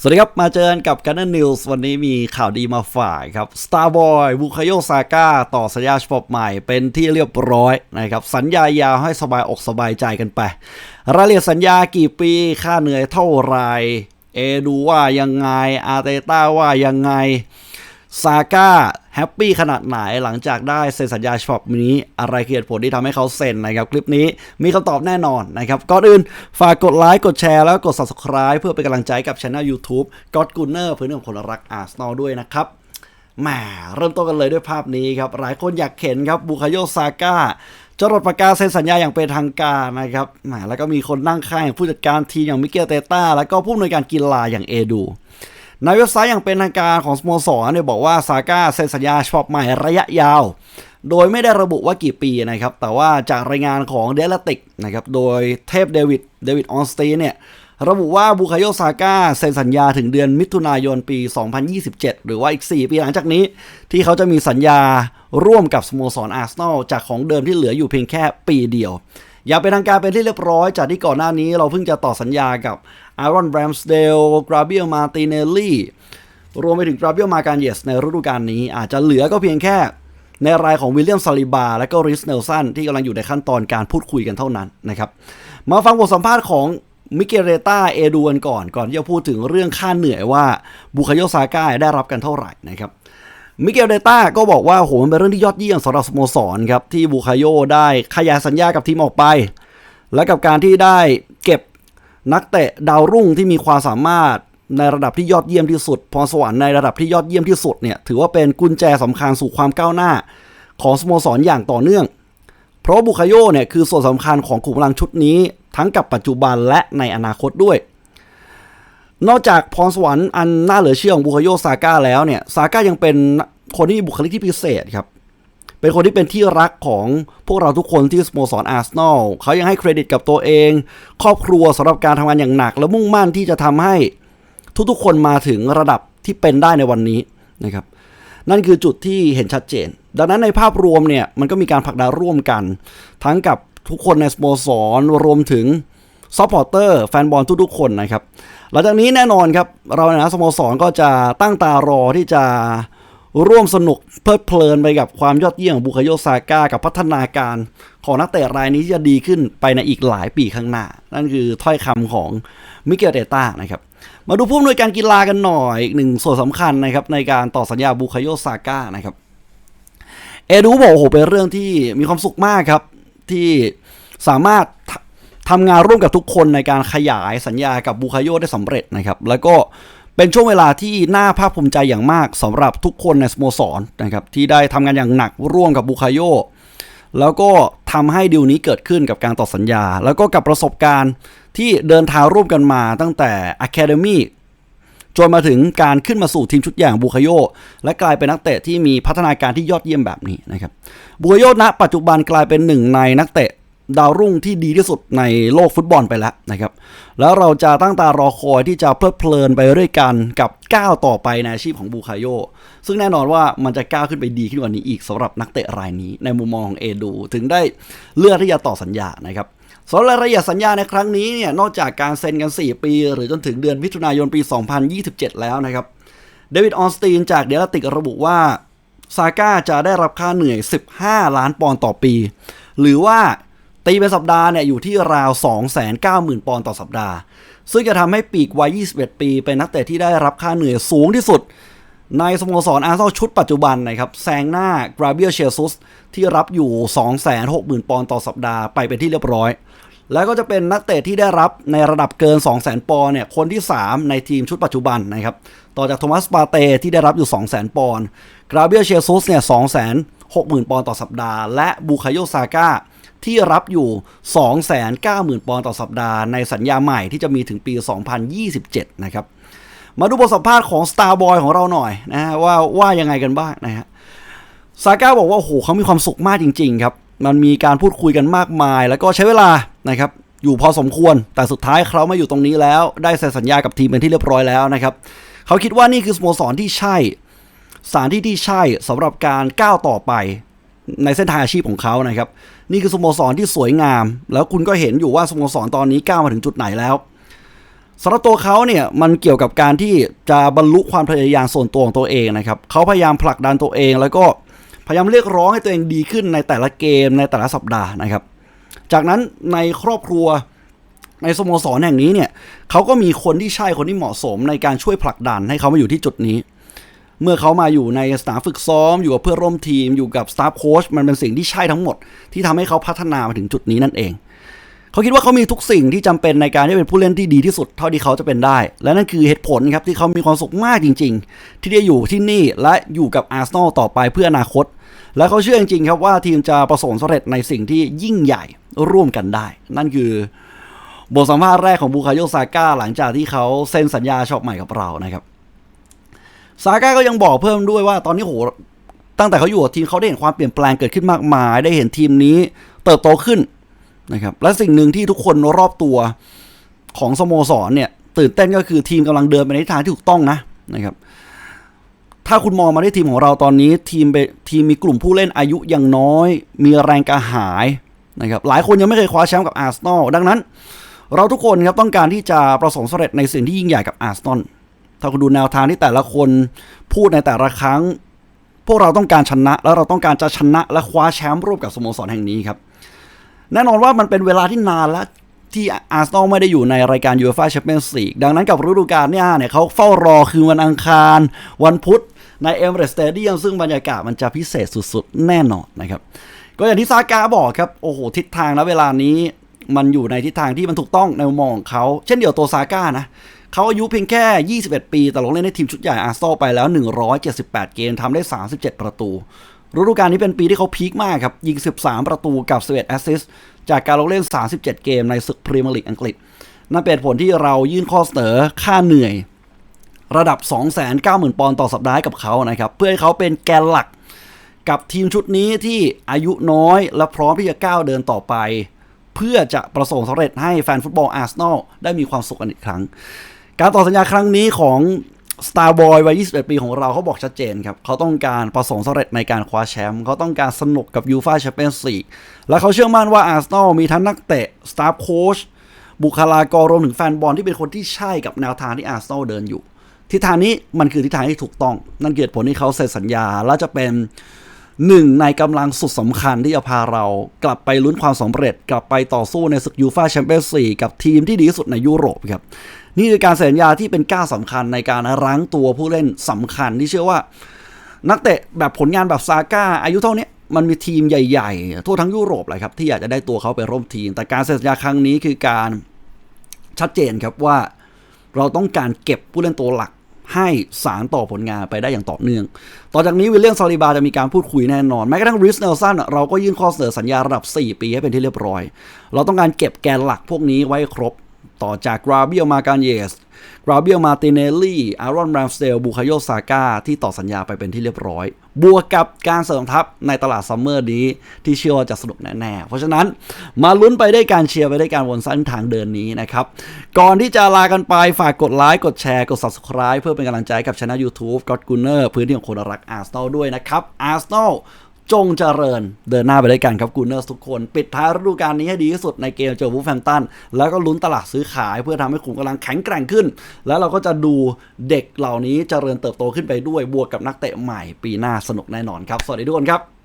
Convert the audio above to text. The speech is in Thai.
สวัสดีครับ มาเจอกันกับ g a n n e r News วันนี้มีข่าวดีมาฝ่ายครับ Starboy บุคโยซาก้าต่อสัญญาฉบับใหม่เป็นที่เรียบร้อยนะครับ สัญญายาวให้สบายอกสบายใจกันไป รายละเอียดสัญญากี่ปี ค่าเหนื่อยเท่าไหรเอดูว่ายังไง อาร์เตต้าว่ายังไง ซาก้าแฮปปี้ขนาดไหนหลังจากได้เซ็นสัญญาฉบับนี้ อะไรคือเหตุผลที่ทำให้เขาเซ็นนะครับ คลิปนี้มีคำตอบแน่นอนนะครับ ก่อนอื่น ฝากกดไลค์กดแชร์แล้วกด subscribe เพื่อเป็นกำลังใจกับช anel YouTube ก็อดกูเนอร์เพื่อนของคนรักอาร์เซนอลด้วยนะครับแหมเริ่มต้นกันเลยด้วยภาพนี้ครับ หลายคนอยากเห็นครับบุคโยซาก้าจรดประกาศเซ็นสัญญาอย่างเป็นทางการนะครับแหมแล้วก็มีคนนั่งข้างอย่างผู้จัดการทีมอย่างมิเกลเตต้าแล้วก็ผู้อำนวยการกีฬาอย่างเอดู ในเว็บไซต์อย่างเป็นทางการของสโมสรเนี่ยบอกว่าซาก้าเซ็นสัญญาฉบับใหม่ระยะยาว โดยไม่ได้ระบุว่ากี่ปีนะครับ แต่ว่าจากรายงานของเดลติกนะครับ โดยเทพเดวิดเดวิดออนสตีเนี่ยระบุว่าบุคยโยซาก้าเซ็นสัญญาถึงเดือนมิถุนายนปี 2027 หรือว่าอีก 4 ปีหลังจากนี้ ที่เขาจะมีสัญญาร่วมกับสโมสรอาร์เซนอลจากของเดิมที่เหลืออยู่เพียงแค่ปีเดียว อย่าเป็นทางการเป็นที่เรียบร้อยจากที่ก่อนหน้านี้เราเพิ่งจะต่อสัญญากับ อารอนแบรมสเดลกราเบียลมาติเนลลี่รวมไปถึงกราเบียลมาการเยสในฤดูกาลนี้ อาจจะเหลือก็เพียงแค่ในรายของวิลเลียมซาลิบา และก็ริสเนลสันที่กำลังอยู่ในขั้นตอนการพูดคุยกันเท่านั้นนะครับมาฟังบทสัมภาษณ์ของมิเกเรตาเอดูนก่อนก่อนที่จะพูดถึงเรื่องค่าเหนื่อยว่าบุคโยซาก้าได้รับกันเท่าไหร่นะครับมิเกลเดต้าก็บอกว่าโหมันเป็นเรื่องที่ยอดเยี่ยมสำหรับสโมสรครับที่บูคาโยได้ขยายสัญญากับทีมออกไป และกับการที่ได้เก็บ นักเตะดาวรุ่งที่มีความสามารถในระดับที่ยอดเยี่ยมที่สุด พรสวรรค์ในระดับที่ยอดเยี่ยมที่สุดเนี่ยถือว่าเป็นกุญแจสำคัญสู่ความก้าวหน้า ของสโมสรอย่างต่อเนื่อง เพราะบุคาโยเนี่ยคือส่วนสำคัญของกลุ่มพลังชุดนี้ ทั้งกับปัจจุบันและในอนาคตด้วย นอกจากพรสวรรค์อันน่าเหลือเชื่อของบุคโยซาก้าแล้วเนี่ยซาก้ายังเป็นคนที่มีบุคลิกที่พิเศษครับ เป็นคนที่เป็นที่รักของพวกเราทุกคนที่สโมสรอาร์เซนอลเขายังให้เครดิตกับตัวเอง ครอบครัวสำหรับการทำงานอย่างหนัก และมุ่งมั่นที่จะทำให้ทุกๆคนมาถึงระดับที่เป็นได้ในวันนี้นะครับนั่นคือจุดที่เห็นชัดเจน ดังนั้นในภาพรวมเนี่ยมันก็มีการผลักดันร่วมกัน ทั้งกับทุกคนในสโมสรรวมถึงซัพพอร์เตอร์แฟนบอลทุกๆคนนะครับ หลังจากนี้แน่นอนครับ เราในฐานะสโมสรก็จะตั้งตารอที่จะ ร่วมสนุกเพลิดเพลินไปกับความยอดเยี่ยมของบุคโยซาก้ากับพัฒนาการของนักเตะรายนี้ที่จะดีขึ้นไปในอีกหลายปีข้างหน้า นั่นคือถ้อยคำของมิเกลเตต้านะครับ มาดูผู้อำนวยการกีฬากันหน่อยอีกหนึ่งส่วนสำคัญนะครับในการต่อสัญญาบุคโยซาก้านะครับ เอดูบอกโอ้โหเป็นเรื่องที่มีความสุขมากครับ ที่สามารถทำงานร่วมกับทุกคนในการขยายสัญญากับบูคโยได้สำเร็จนะครับ แล้วก็ เป็นช่วงเวลาที่น่าภาคภูมิใจอย่างมากสำหรับทุกคนในสโมสรนะครับที่ได้ทำงานอย่างหนักร่วมกับบูคาโยแล้วก็ทำให้ดีลนี้เกิดขึ้นกับการต่อสัญญา แล้วก็กับประสบการณ์ที่เดินทางร่วมกันมาตั้งแต่ Academy จนมาถึงการขึ้นมาสู่ทีมชุดอย่างบูคาโยและกลายเป็นนักเตะที่มีพัฒนาการที่ยอดเยี่ยมแบบนี้นะครับบูคาโยณปัจจุบันกลายเป็นหนึ่งในนักเตะ ดาวรุ่งที่ดีที่สุดในโลกฟุตบอลไปแล้วนะครับ แล้วเราจะตั้งตารอคอยที่จะเพลิดเพลินไปด้วยกันกับก้าวต่อไปในอาชีพของบูคาโย ซึ่งแน่นอนว่ามันจะก้าวขึ้นไปดีขึ้นกว่านี้อีกสำหรับนักเตะรายนี้ในมุมมองของเอดู ถึงได้เลือกที่จะต่อสัญญานะครับสำหรับรายละเอียดสัญญาในครั้งนี้เนี่ยนอกจากการเซ็นกัน 4 ปี หรือจนถึงเดือนมิถุนายนปี 2027 แล้วนะครับเดวิดออนสตีนจากเดลติกระบุว่าซาก้าจะได้รับค่าเหนื่อย 15 ล้านปอนด์ต่อปี หรือว่า ตีเป็นสัปดาห์เนี่ยอยู่ที่ราว 290,000 ปอนด์ต่อสัปดาห์ ซึ่งจะทำให้ปีกวัย 21 ปีเป็นนักเตะที่ได้รับค่าเหนื่อยสูงที่สุด ในสโมสรอาร์เซนอลชุดปัจจุบันนะครับแซงหน้ากราเบียเชซุสที่รับอยู่ 260,000 ปอนด์ต่อสัปดาห์ไปเป็นที่เรียบร้อย แล้วก็จะเป็นนักเตะที่ได้รับในระดับเกิน 200,000 ปอนด์เนี่ยคนที่ 3 ในทีมชุดปัจจุบันนะครับต่อจากโทมัสปาเตที่ได้รับอยู่ 200,000 ปอนด์กราเบียเชซุสเนี่ย260,000ปอนด์ต่อสัปดาห์ และบูคาโยซาก้า ที่รับอยู่ 290,000 ปอนด์ต่อสัปดาห์ในสัญญาใหม่ที่จะมีถึงปี 2027 นะครับ มาดูบทสัมภาษณ์ของ Starboy ของเราหน่อยนะฮะว่าว่ายังไงกันบ้างนะฮะซาก้าบอกว่าโอ้โหเขามีความสุขมากจริง ๆ ครับ มันมีการพูดคุยกันมากมาย แล้วก็ใช้เวลานะครับอยู่พอสมควร แต่สุดท้ายเขามาอยู่ตรงนี้แล้ว ได้เซ็นสัญญากับทีมเป็นที่เรียบร้อยแล้วนะครับเขาคิดว่านี่คือสโมสรที่ใช่สถานที่ที่ใช่สำหรับการก้าวต่อไป ในเส้นทางอาชีพของเขานะครับ นี่คือสโมสรที่สวยงาม แล้วคุณก็เห็นอยู่ว่าสโมสรตอนนี้ก้าวมาถึงจุดไหนแล้วสำหรับตัวเขาเนี่ยมันเกี่ยวกับการที่จะบรรลุความพยายามส่วนตัวของตัวเองนะครับเขาพยายามผลักดันตัวเองแล้วก็พยายามเรียกร้องให้ตัวเองดีขึ้นในแต่ละเกมในแต่ละสัปดาห์นะครับ จากนั้นในครอบครัวในสโมสรแห่งนี้เนี่ยเขาก็มีคนที่ใช่คนที่เหมาะสมในการช่วยผลักดันให้เขามาอยู่ที่จุดนี้ เมื่อเขามาอยู่ในสนามฝึกซ้อม อยู่กับเพื่อนร่วมทีม อยู่กับสตาฟโค้ชมันเป็นสิ่งที่ใช่ทั้งหมด ที่ทำให้เขาพัฒนามาถึงจุดนี้นั่นเอง เขาคิดว่าเขามีทุกสิ่งที่จำเป็นในการที่เป็นผู้เล่นที่ดีที่สุดเท่าที่เขาจะเป็นได้ และนั่นคือเหตุผลครับที่เขามีความสุขมากจริง ๆ ที่ได้อยู่ที่นี่และอยู่กับอาร์เซนอลต่อไปเพื่ออนาคต และเขาเชื่อจริงๆครับว่าทีมจะประสบสำเร็จในสิ่งที่ยิ่งใหญ่ร่วมกันได้ นั่นคือบทสัมภาษณ์แรกของบูคาโยซาก้าหลังจากที่เขาเซ็นสัญญาฉบับใหม่กับเรานะครับ ซาก้าก็ยังบอกเพิ่มด้วยว่าตอนนี้โหตั้งแต่เขาอยู่กับทีมเขาได้เห็นความเปลี่ยนแปลงเกิดขึ้นมากมาย ได้เห็นทีมนี้เติบโตขึ้นนะครับและสิ่งหนึ่งที่ทุกคนรอบตัวของสโมสรเนี่ยตื่นเต้นก็คือทีมกำลังเดินไปในทิศทางที่ถูกต้องนะนะครับ ถ้าคุณมองมาที่ทีมของเราตอนนี้ทีมเปทีมมีกลุ่มผู้เล่นอายุยังน้อย มีแรงกระหายนะครับหลายคนยังไม่เคยคว้าแชมป์กับอาร์เซนอลดังนั้น เราทุกคนครับต้องการที่จะประสบสำเร็จในสิ่งที่ยิ่งใหญ่กับอาร์เซนอล ถ้าคุณดูแนวทางที่แต่ละคนพูดในแต่ละครั้ง พวกเราต้องการชนะ แล้วเราต้องการจะชนะและคว้าแชมป์ร่วมกับสโมสรแห่งนี้ครับ แน่นอนว่ามันเป็นเวลาที่นานแล้วที่อาร์เซนอลไม่ได้อยู่ในรายการยูเอฟ่าแชมเปี้ยนส์ลีกดังนั้นกับฤดูกาลเนี้เนี่ยเขาเฝ้ารอคือวันอังคาร วันพุธในเอเมเรสสเตเดียมซึ่งบรรยากาศมันจะพิเศษสุดๆ แน่นอนนะครับ ก็อย่างที่ซากาบอกครับ โอ้โห ทิศทางและเวลานี้มันอยู่ในทิศทางที่มันถูกต้องในมุมมองของเขา เช่นเดียวตัวซาก้านะ เขาอายุเพียงแค่ 21 ปี แต่ลงเล่นในทีมชุดใหญ่อาร์เซนอลไปแล้ว 178 เกมทำได้ 37 ประตูฤดูกาลนี้เป็นปีที่เขาพีคมากครับ ยิง 13 ประตูกับ11แอสซิสต์จากการลงเล่น 37 เกมในศึกพรีเมียร์ลีกอังกฤษนั่นเป็นผลที่เรายื่นข้อเสนอค่าเหนื่อย ระดับ 290,000 ปอนด์ต่อสัปดาห์กับเขานะครับ เพื่อให้เขาเป็นแกนหลักกับทีมชุดนี้ที่อายุน้อยและพร้อมที่จะก้าวเดินต่อไป เพื่อจะประสบความสำเร็จให้แฟนฟุตบอลอาร์เซนอลได้มีความสุขกันอีกครั้ง การต่อสัญญาครั้งนี้ของ Starboy วัย 21 ปีของเราเขาบอกชัดเจนครับ เขาต้องการประสบความสำเร็จในการคว้าแชมป์เขาต้องการสนุกกับยูฟาแชมเปี้ยนส์ลีกและเขาเชื่อมั่นว่าอาร์เซนอลมีทั้งนักเตะสตาฟโค้ชบุคลากรรวมถึงแฟนบอลที่เป็นคนที่ใช่กับแนวทางที่อาร์เซนอลเดินอยู่ทิศทางนี้มันคือทิศทางที่ถูกต้อง นั่นเหตุผลที่เขาเซ็นสัญญา และจะเป็น หนึ่งในกำลังสุดสำคัญที่จะพาเรากลับไปลุ้นความสำเร็จ กลับไปต่อสู้ในศึกยูฟาแชมเปี้ยนส์ลีกกับทีมที่ดีที่สุดในยุโรปครับ นี่คือการเซ็นสัญญาที่เป็นก้าวสำคัญในการรั้งตัวผู้เล่นสำคัญที่เชื่อว่า นักเตะแบบผลงานแบบซาก้าอายุเท่านี้มันมีทีมใหญ่ๆ ทั่วทั้งยุโรปเลยครับที่อยากจะได้ตัวเขาไปร่วมทีม แต่การเซ็นสัญญาครั้งนี้คือการชัดเจนครับว่า เราต้องการเก็บผู้เล่นตัวหลัก ให้สารต่อผลงานไปได้อย่างต่อเนื่อง ต่อจากนี้วิลเลียมซาลิบาจะมีการพูดคุยแน่นอน แม้กระทั่งริสเนลสันเราก็ยื่นข้อเสนอสัญญาระดับ 4 ปีให้เป็นที่เรียบร้อย เราต้องการเก็บแกนหลักพวกนี้ไว้ครบ ต่อจากกราเบียลมาการเยสกราเบียลมาติเนลลี่ อารอนแรมสเดลบูคาโยซาก้า ที่ต่อสัญญาไปเป็นที่เรียบร้อย บวกกับการเสริมทัพในตลาดซัมเมอร์นี้ ที่เชื่อว่าจะสนุกแน่ๆ เพราะฉะนั้นมาลุ้นไปได้การเชียร์ไปได้การวนเส้นทางเดินนี้นะครับ ก่อนที่จะลากันไปฝากกดไลค์ กดแชร์ กด subscribe เพื่อเป็นกำลังใจกับช anel YouTube ก็ d กูเนอร์พื้นที่ของคนรักอาร์เซนอลด้วยนะครับอาร์เซนอล จงเจริญเดินหน้าไปด้วยกันครับกูเนอร์ทุกคน ปิดท้ายฤดูกาลนี้ให้ดีที่สุดในเกมเจอวูฟแฟมตันแล้วก็ลุ้นตลาดซื้อขายเพื่อทำให้ขุมกำลังแข็งแกร่งขึ้น แล้วเราก็จะดูเด็กเหล่านี้เจริญเติบโตขึ้นไปด้วยบวกกับนักเตะใหม่ปีหน้าสนุกแน่นอนครับ สวัสดีทุกคนครับ